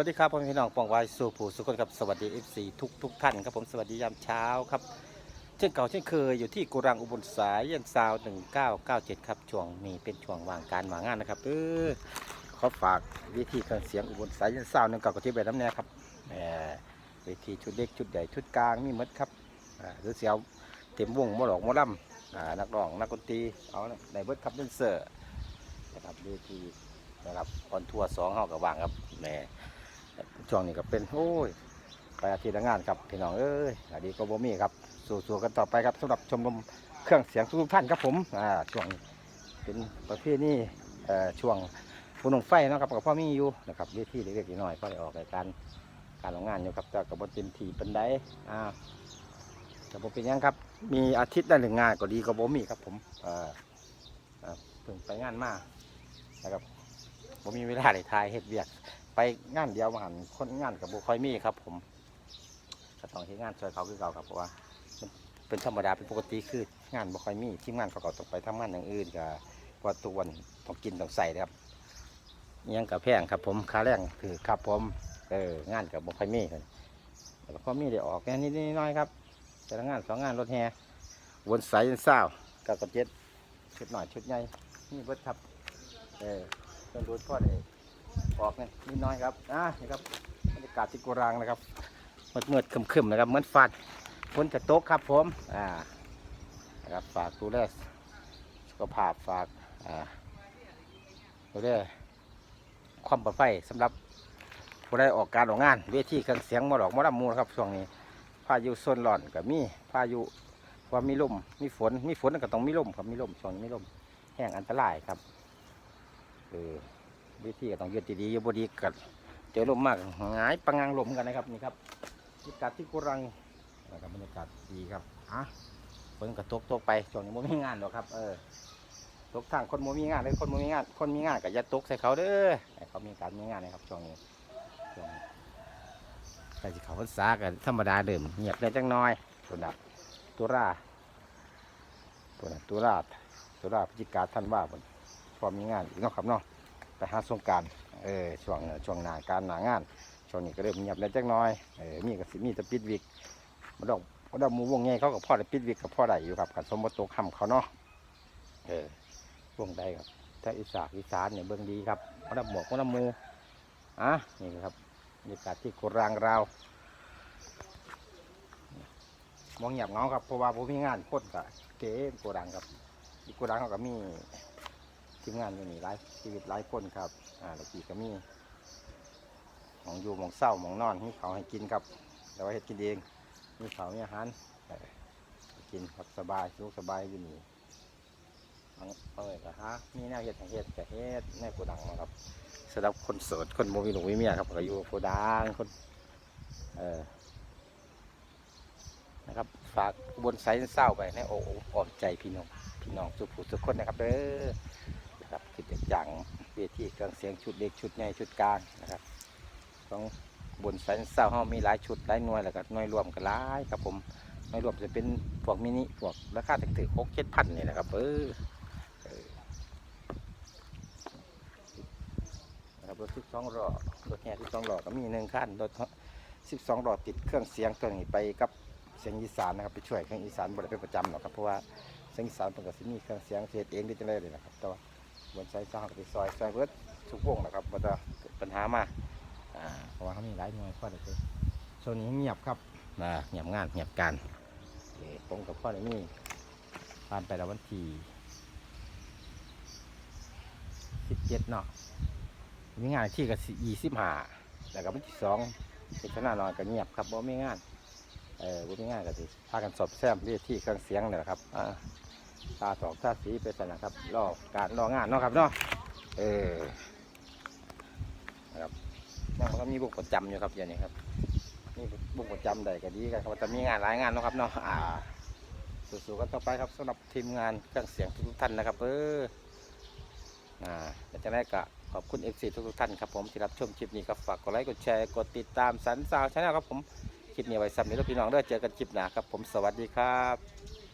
วัสดีครับพ่อพี่น้องปองวายสู่ผู้สุขคนครับสวัสดี FC ทุกทุกท่านครับผมสวัสดียามเช้าครับ เช่นเก่าเช่นเคยอยู่ที่กุรังอุบลสายยันซาว1997 ครับช่วงนี้เป็นช่วงวางการวางงานนะครับเออขอฝากวิธีเครื่องเสียงอุบลสายยันซาวหนึ่งเก่ากับที่แบบน้ำแน่ครับแหมวิธีชุดเล็กชุดใหญ่ชุดกลางมีหมดครับอ่าหรือเสียวเต็มวงมอหลอกมอลำอ่านักร้องนักดนตรีเอาในเบิร์ดครับเดนเซอร์นะครับเวทีนะครับออนทัวร์สองห้ากับวางครับแหม ช่วงนี้ก็เป็นโอ้ยไปอาทิตย์ละงานครับพี่น้องเอ้ยอันนี้ก็บ่มีครับสู้ๆกันต่อไปครับสำหรับชมรมเครื่องเสียงทุกท่านครับผมอ่าช่วงเป็นประเภทนี้เอ่อช่วงบุญหงไฟเนาะครับกับพ่อมีอยู่นะครับเวทีเล็กๆน้อยๆก็ได้ออกรายการการงงานอยู่ครับแต่กับบนเต็มทีเป็นได้อ่าแต่ผมเป็นยังครับ มีอาทิตย์ละหนึ่งงานก็ดีก็บ่มีครับผมเอ่อเอ่อเพิ่งไปงานมานะครับผมมีเวลาได้ทายเฮ็ดเวียก ไปงานเดียวมาหันคนงานกับบุคอยมีครับ ผมก็ต้องที่งานช่วยเขาคือเก่าครับเพราะว่าเป็นธรรมดาเป็นปกติคืองานบุคอยมีที่งานเขาก็ต้องไปทำงานอย่างอื่นกับว่าตัวนต้องกินต้องใส่ครับยังกับแพงครับ ผมค่าแรงคือครับผมเอองานกับบุคอยมีครับแล้วก็มีได้ออกแค่นิดน้อยครับแต่ละงานสองงานรถแห่วนสายยันเศร้ากับกระเจ็ดชุดหน่อยชุดใหญ่นี่เบิดครับเออเป็นรูดพ่อเด็ ออกเนี่ยนิดน้อยครับอ่านี่ครับบรรยากาศที่โกรังนะครับมืดมืดๆคึมๆนะครับเหมือนฟันฝนจะตกครับผมอ่านะครับฝากดูแลสุขภาพฝากอ่าดูแลความปลอดภัยสำหรับผู้ได้ออกการออกงานเวทีเครื่องเสียงมาดอกมาดำมูนะครับช่วงนี้พายุโซนร้อนกับมีพายุว่ามีลมมีฝนมีฝนก็ต้องมีลมครับมีลมช่วงนี้มีลมแห้งอันตรายครับเออ วิธีก็ต้องยืดดีๆอยู่บดีกัดเจอลมมากหงายปังงังลมกันนะครับนี่ครับบรรยากาศที่กุรังนะครับบรรยากาศดีครับอะฝนก็ตกตกไปช่วงนี้โมมีงานหรอกครับ เออตกทางคนโมมีงานเลยคนโมมีงาน คนมีงานก็อย่าตกใส่เขาเด้อเขามีการมีงานนะครับช่วงนี้ช่วงนี้ใครที่เขาพรรษากันธรรมดาเดิมเงียบได้จังน้อยตัวดับตัวราตัวนั้นตัวราตัวราพฤศจิกาท่านว่าบนพอมีงานอีกนาะครับเนาะ ไปหาสงการเออช่วงช่วงหนาการหนางานช่วงนี้ก็เริ่มเงียบแล้วจักหน้อยเออมีก็สิมีแต่ปิดวิกมาดอกมาดอกมูวงไงเขากับพ่อได้ปิดวิกกับพ่อได้อยู่ครับกันสมบูรณ์ตกคำเขาเนาะเออวงใดครับถ้าอีสานอีสานเนี่ยเบื้องดีครับมาดอกหมวกมาดอกมูอะนี่ครับบรรยากาศที่โกรางเรามองเงียบเงาครับเพราะว่าผมมีงานพ่นกับเก๋โกรังครับอีกโกรังเขาก็มี ทีมงานอยู่นี่หลายชีวิตหลายคนครับอ่าแล้วกี่ก็มีหมองอยู่หมองเศร้าหมองนอนมีเขาให้กินครับแต่ว่าเฮ็ดกินเองมีเขามีอาหารกินครับสบายสุขสบายอยู่นี่เอาเอาเลยก็ฮะมีแนวเฮ็ดให้เฮ็ดแต่เฮ็ดแนวโกดังมาครับสำหรับคนโสดคนโมมีหนุ่มมีเมียครับก็อยู่โกดังคนเออนะครับฝากบนไซส์เศร้าไปในโอ้อ่อนใจพี่น้องพี่น้องสุผู้สุขคนนะครับเด้อ นะครับกิจจังเวทีเครื่องเสียงชุดเล็กชุดใหญ่ชุดกลางนะครับของบนสันเศร้าเฮามีหลายชุดหลายหน่วยแล้วก็หน่วยรวมกันหลายครับผมหน่วยรวมจะเป็นพวกมินิพวกราคาถึงหกเจ็ดพันนี่นะครับเออครับรถสิบสองล้อรถแห่สิบสองล้อก็มีหนึ่งคันรถสิบสองล้อติดเครื่องเสียงตัวนี้ไปกับเสียงอีสานนะครับไปช่วยเครื่องอีสานบริเป็นประจำหรอกครับเพราะว่าเสียงอีสานเป็นก็สิมีเครื่องเสียงเสียเองได้จังเลยเลยนะครับแต่ว่า บนซส์สร้างไปซอยซอยเบิร์ดทุกวงนะครับมันจะเกิดปัญหามาอ่าเพราะว่าเขามีหลายหน่วยข้อเด็ดเลยโซนนี้เงียบครับนะเงียบงานเงียบการเอ่อตรงกับข้อนี้ผ่านไปแล้ววันที่สิบเจ็ดเนาะมีงานที่กับยี่สิบห้าแล้วก็วันที่สองเป็นชนะนอนก็เงียบครับบ่มีงานเออบ่มีงานก็สิพากันสอบแซมเวทีเครื่องเสียงเนี่ยแหละครับอ่า ตาสองตาสีไปสนะครับรอการรองานเนาะครับเนาะเออนะครับยังมันก็มีบุกประจำอยู่ครับอย่างนี้ครับมีบุกประจำใดก็ดีกันครับแต่มีงานหลายงานเนาะครับเนาะอ่าสู้ๆกันต่อไปครับสำหรับทีมงานเครื่องเสียงทุกท่านนะครับ เอออ่าแล้วจะได้ก็ขอบคุณเอฟซีทุกท่านครับผมที่รับชมคลิปนี้ก็ฝากกดไลค์กดแชร์กดติดตามสันสาวชาแนลครับผมคลิปนี้ไว้สำหรับพี่น้องเด้อเจอกันคลิปหน้าครับผมสวัสดีครับ